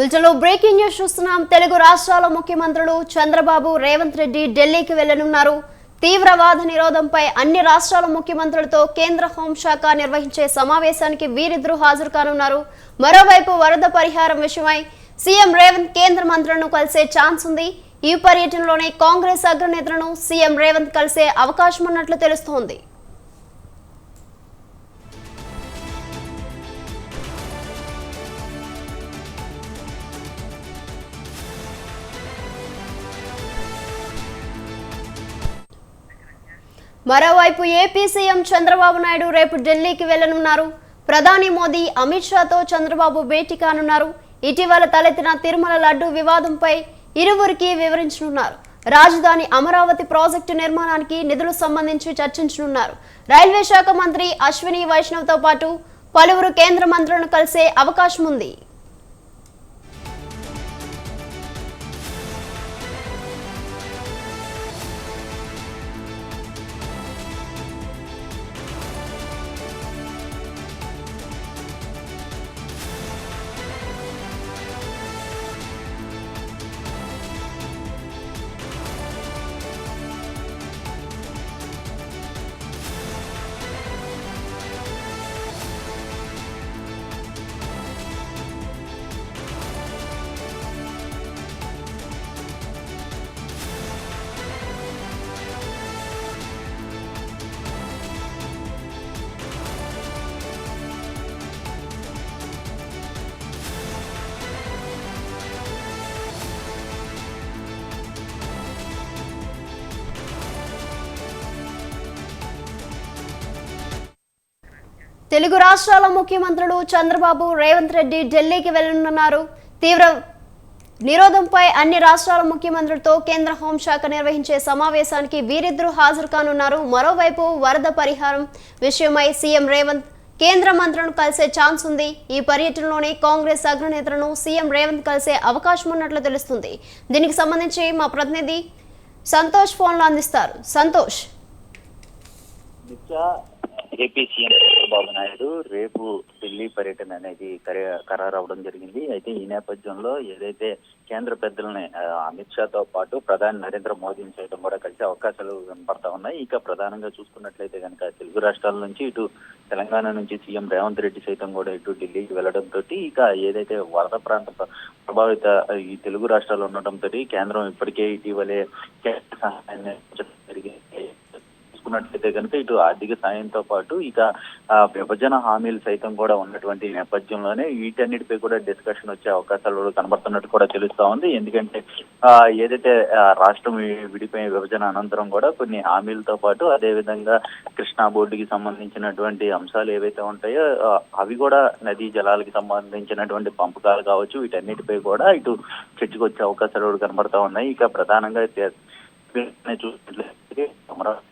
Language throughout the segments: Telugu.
బులెటిన్లో బ్రేకింగ్ న్యూస్ చూస్తున్నాం. తెలుగు రాష్ట్రాల ముఖ్యమంత్రులు చంద్రబాబు రేవంత్ రెడ్డి ఢిల్లీకి వెళ్ళనున్నారు తీవ్రవాద నిరోధంపై అన్ని రాష్ట్రాల ముఖ్యమంత్రులతో కేంద్ర హోంశాఖ నిర్వహించే సమావేశానికి వీరిద్దరూ హాజరు కానున్నారు. మరోవైపు వరద పరిహారం విషయమై సీఎం రేవంత్ కేంద్ర మంత్రులను కలిసే ఛాన్స్ ఉంది. ఈ పర్యటనలోనే కాంగ్రెస్ అగ్రనేతలను సీఎం రేవంత్ కలిసే అవకాశం ఉన్నట్లు తెలుస్తోంది. మరోవైపు ఏపీ సీఎం చంద్రబాబు నాయుడు రేపు ఢిల్లీకి వెళ్ళనున్నారు ప్రధాని మోదీ అమిత్ షాతో చంద్రబాబు భేటీ కానున్నారు. ఇటీవల తలెత్తిన తిరుమల లడ్డు వివాదంపై ఇరువురికి వివరించనున్నారు. రాజధాని అమరావతి ప్రాజెక్టు నిర్మాణానికి నిధులు సంబంధించి చర్చించనున్నారు. రైల్వే శాఖ మంత్రి అశ్విని వైష్ణవ్తో పాటు పలువురు కేంద్ర మంత్రులను కలిసే అవకాశం ఉంది తెలుగు రాష్ట్రాల ముఖ్యమంత్రులు చంద్రబాబు రేవంత్ రెడ్డి ఢిల్లీకి వెళ్ళనున్నారు తీవ్ర నిరోధంపై అన్ని రాష్ట్రాల ముఖ్యమంత్రులతో కేంద్ర హోంశాఖ నిర్వహించే సమావేశానికి వీరిద్దరూ హాజరు కానున్నారు. మరోవైపు వరద పరిహారం విషయమై సీఎం రేవంత్ కేంద్ర మంత్రులను కలిసే ఛాన్స్ ఉంది. ఈ పర్యటనలోనే కాంగ్రెస్ అగ్రనేతలను సీఎం రేవంత్ కలిసే అవకాశం ఉన్నట్లు తెలుస్తుంది. దీనికి సంబంధించి మా ప్రతినిధి సంతోష్ ఫోన్లు అందిస్తారు. Santosh. BJP AP CM Chandrababu Naidu రేపు ఢిల్లీ పర్యటన అనేది ఖరారు అవడం జరిగింది. అయితే ఈ నేపథ్యంలో ఏదైతే కేంద్ర పెద్దలని అమిత్ షాతో పాటు ప్రధాని నరేంద్ర మోదీని సైతం కూడా కలిసే అవకాశాలు కనపడతా ఉన్నాయి. ఇక ప్రధానంగా చూసుకున్నట్లయితే కనుక తెలుగు రాష్ట్రాల నుంచి ఇటు తెలంగాణ నుంచి సీఎం రేవంత్ రెడ్డి సైతం కూడా ఇటు ఢిల్లీకి వెళ్ళడంతో ఇక ఏదైతే వరద ప్రాంత ప్రభావిత ఈ తెలుగు రాష్ట్రాలు ఉండటంతో కేంద్రం ఇప్పటికే ఇటీవలే సహాయాన్ని జరిగింది. చూసుకున్నట్లయితే కనుక ఇటు ఆర్థిక సాయంతో పాటు ఇక ఆ, విభజన హామీలు సైతం కూడా ఉన్నటువంటి నేపథ్యంలోనే వీటన్నిటిపై కూడా డిస్కషన్ వచ్చే అవకాశాలు కూడా కనబడుతున్నట్టు కూడా తెలుస్తా ఉంది. ఎందుకంటే ఆ, ఏదైతే రాష్ట్రం విడిపోయిన విభజన అనంతరం కూడా కొన్ని హామీలతో పాటు అదే విధంగా కృష్ణా బోర్డుకి సంబంధించినటువంటి అంశాలు ఏవైతే ఉంటాయో అవి కూడా నదీ జలాలకి సంబంధించినటువంటి పంపకాలు కావచ్చు వీటన్నిటిపై కూడా ఇటు చర్చకు వచ్చే అవకాశాలు కూడా కనబడతా ఉన్నాయి. ఇక ప్రధానంగా చూసినట్లయితే అమరావతి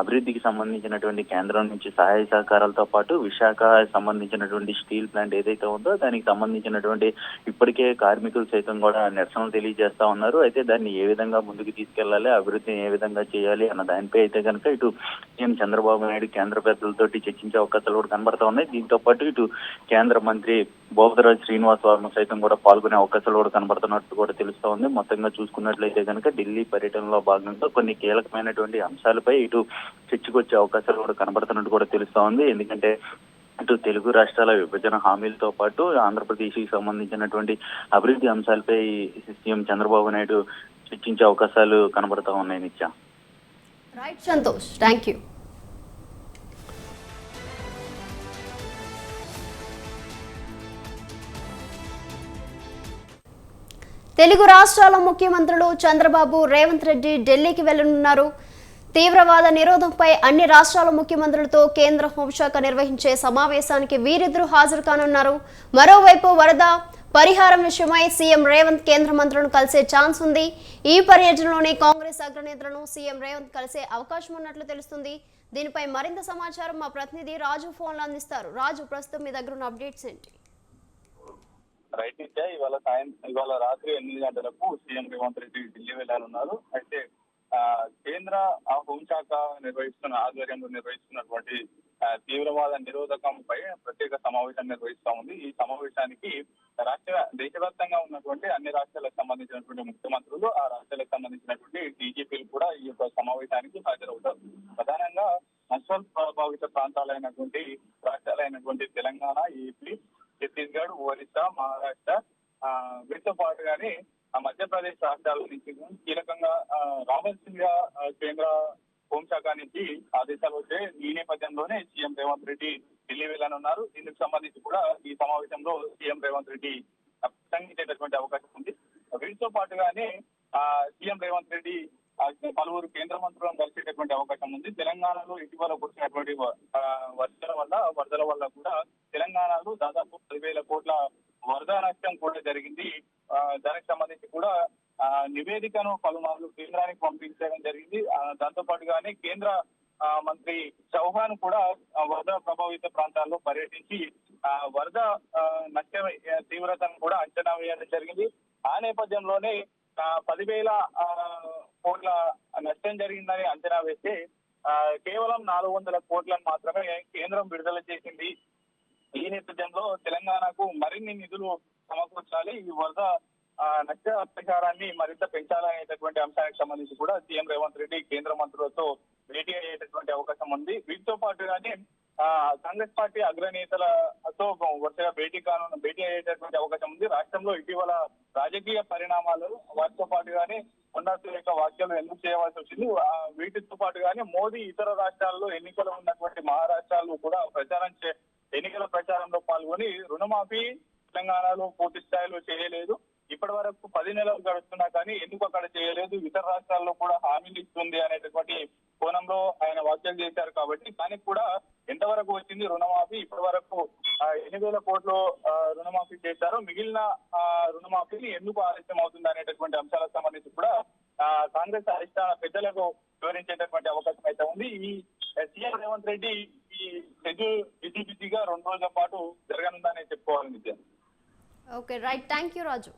అభివృద్ధికి సంబంధించినటువంటి కేంద్రం నుంచి సహాయ సహకారాలతో పాటు విశాఖ సంబంధించినటువంటి స్టీల్ ప్లాంట్ ఏదైతే ఉందో దానికి సంబంధించినటువంటి ఇప్పటికే కార్మికులు సైతం కూడా నిరసనలు తెలియజేస్తా ఉన్నారు. అయితే దాన్ని ఏ విధంగా ముందుకు తీసుకెళ్ళాలి అభివృద్ధిని ఏ విధంగా చేయాలి అన్న దానిపై అయితే కనుక ఇటు సీఎం చంద్రబాబు నాయుడు కేంద్ర పెద్దలతోటి చర్చించే అవకాశాలు కూడా కనబడతా ఉన్నాయి. దీంతో పాటు ఇటు కేంద్ర మంత్రి బోధరాజ్ శ్రీనివాస్ వర్మ సైతం కూడా పాల్గొనే అవకాశాలు కూడా కనబడుతున్నట్టు కూడా తెలుస్తా ఉంది. మొత్తంగా చూసుకున్నట్లయితే కనుక ఢిల్లీ పర్యటనలో భాగంగా కొన్ని కీలకమైనటువంటి అంశాలు అంశాలపై ఇటు చర్చకు వచ్చే అవకాశాలు కూడా కనబడుతున్నట్టు కూడా తెలుస్తా ఉంది. ఎందుకంటే ఇటు తెలుగు రాష్ట్రాల విభజన హామీలతో పాటు ఆంధ్రప్రదేశ్కి సంబంధించినటువంటి అభివృద్ధి అంశాలపై సీఎం చంద్రబాబు నాయుడు చర్చించే అవకాశాలు కనబడతా ఉన్నాయి Nitya. Right Santosh thank you Telugu రాష్ట్రాల ముఖ్యమంత్రులు చంద్రబాబు రేవంత్ రెడ్డి ఢిల్లీకి వెళ్ళనున్నారు తీవ్రవాద నిరోధంపై అన్ని రాష్ట్రాల ముఖ్యమంత్రులతో కేంద్ర హోంశాఖ నిర్వహించే సమావేశానికి వీరిద్దరూ హాజరు కానున్నారు. మరోవైపు వరద పరిహారం విషయమై సీఎం రేవంత్ కేంద్ర మంత్రులను కలిసే ఛాన్స్ ఉంది. ఈ పర్యటనలోనే కాంగ్రెస్ అగ్రనేతలను సీఎం రేవంత్ కలిసే అవకాశం ఉన్నట్లు తెలుస్తుంది. దీనిపై మరింత సమాచారం మా ప్రతినిధి రాజు ఫోన్లో అందిస్తారు. రాజు ప్రస్తుతం మీ దగ్గర ఉన్న అప్డేట్స్ ఏంటి? రైట్ ఇవాళ సాయంత్రం ఇవాళ రాత్రి ఎనిమిది గంటలకు సీఎం రేవంత్ రెడ్డి ఢిల్లీ వెళ్ళాలన్నారు అయితే కేంద్ర ఆ హోంశాఖ నిర్వహిస్తున్న ఆధ్వర్యంలో నిర్వహిస్తున్నటువంటి తీవ్రవాద నిరోధకంపై ప్రత్యేక సమావేశం నిర్వహిస్తా ఉంది. ఈ సమావేశానికి రాష్ట్ర దేశవ్యాప్తంగా ఉన్నటువంటి అన్ని రాష్ట్రాలకు సంబంధించినటువంటి ముఖ్యమంత్రులు ఆ రాష్ట్రాలకు సంబంధించినటువంటి డీజీపీలు కూడా ఈ యొక్క సమావేశానికి హాజరవుతారు. ప్రధానంగా నక్సల్ ప్రభావిత ప్రాంతాలైనటువంటి రాష్ట్రాలైనటువంటి తెలంగాణ ఏపీ ఛత్తీస్గఢ్ ఒరిస్సా మహారాష్ట్ర ఆ, వీటితో పాటుగానే మధ్యప్రదేశ్ రాష్ట్రాల నుంచి కీలకంగా ఆ, రావాల్సిందిగా కేంద్ర హోంశాఖ నుంచి ఆదేశాలు వస్తే ఈ నేపథ్యంలోనే సీఎం రేవంత్ రెడ్డి ఢిల్లీ వెళ్ళనున్నారు. దీనికి సంబంధించి కూడా ఈ సమావేశంలో సీఎం రేవంత్ రెడ్డి ప్రసంగించేటటువంటి అవకాశం ఉంది. వీటితో పాటుగానే ఆ, సీఎం రేవంత్ రెడ్డి పలువురు కేంద్ర మంత్రులను కలిసేటటువంటి అవకాశం ఉంది. తెలంగాణలో ఇటీవల కురిసినటువంటి వర్షాల వల్ల వరదల వల్ల కూడా తెలంగాణలో దాదాపు పదివేల కోట్ల వరద నష్టం కూడా జరిగింది. దానికి సంబంధించి కూడా నివేదికను పలుమార్లు కేంద్రానికి పంపించడం జరిగింది. దాంతో పాటుగానే కేంద్ర మంత్రి చౌహాన్ కూడా వరద ప్రభావిత ప్రాంతాల్లో పర్యటించి వరద నష్ట తీవ్రతను కూడా అంచనా వేయడం జరిగింది. ఆ నేపథ్యంలోనే పదివేల ఆ, కోట్ల నష్టం జరిగిందని అంచనా వేస్తే కేవలం నాలుగు వందల కోట్లను మాత్రమే కేంద్రం విడుదల చేసింది. ఈ నేపథ్యంలో తెలంగాణకు మరిన్ని నిధులు సమకూర్చాలి. ఈ వరద నష్ట ప్రచారాన్ని మరింత పెంచాలనేటటువంటి అంశానికి సంబంధించి కూడా సీఎం రేవంత్ రెడ్డి కేంద్ర మంత్రులతో భేటీ అయ్యేటటువంటి అవకాశం ఉంది. వీటితో పాటుగానే కాంగ్రెస్ పార్టీ అగ్రనేతలతో వరుసగా భేటీ కానున్న భేటీ అయ్యేటటువంటి అవకాశం ఉంది. రాష్ట్రంలో ఇటీవల రాజకీయ పరిణామాలు వాటితో పాటుగానే ఉన్నత యొక్క వ్యాఖ్యలు ఎందుకు చేయవలసి వచ్చింది? వీటితో పాటుగానే మోదీ ఇతర రాష్ట్రాల్లో ఎన్నికలు ఉన్నటువంటి మహారాష్ట్రాలు కూడా ప్రచారం చే ఎన్నికల ప్రచారంలో పాల్గొని రుణమాఫీ తెలంగాణలో పూర్తి స్థాయిలో చేయలేదు. ఇప్పటి వరకు పది నెలలు గడుస్తున్నా కానీ ఎందుకు అక్కడ చేయలేదు? ఇతర రాష్ట్రాల్లో కూడా హామీలు ఇస్తుంది అనేటటువంటి కోణంలో ఆయన వ్యాఖ్యలు చేశారు కాబట్టి దానికి కూడా ఎంతవరకు వచ్చింది రుణమాఫీ? ఇప్పటి వరకు ఎనిమిది ఎన్ని వేల కోట్లు రుణమాఫీ చేశారో మిగిలిన రుణమాఫీని ఎందుకు ఆలస్యం అవుతుంది అనేటటువంటి అంశాలకు సంబంధించి కూడా కాంగ్రెస్ అధిష్టాన పెద్దలకు వివరించేటటువంటి అవకాశం అయితే ఉంది. ఈ సీఎం రేవంత్ రెడ్డి ఈ షెడ్యూల్ బిజీ బిజీగా రెండు రోజుల పాటు జరగనుందని చెప్పుకోవాలి నిజం okay right thank you Raju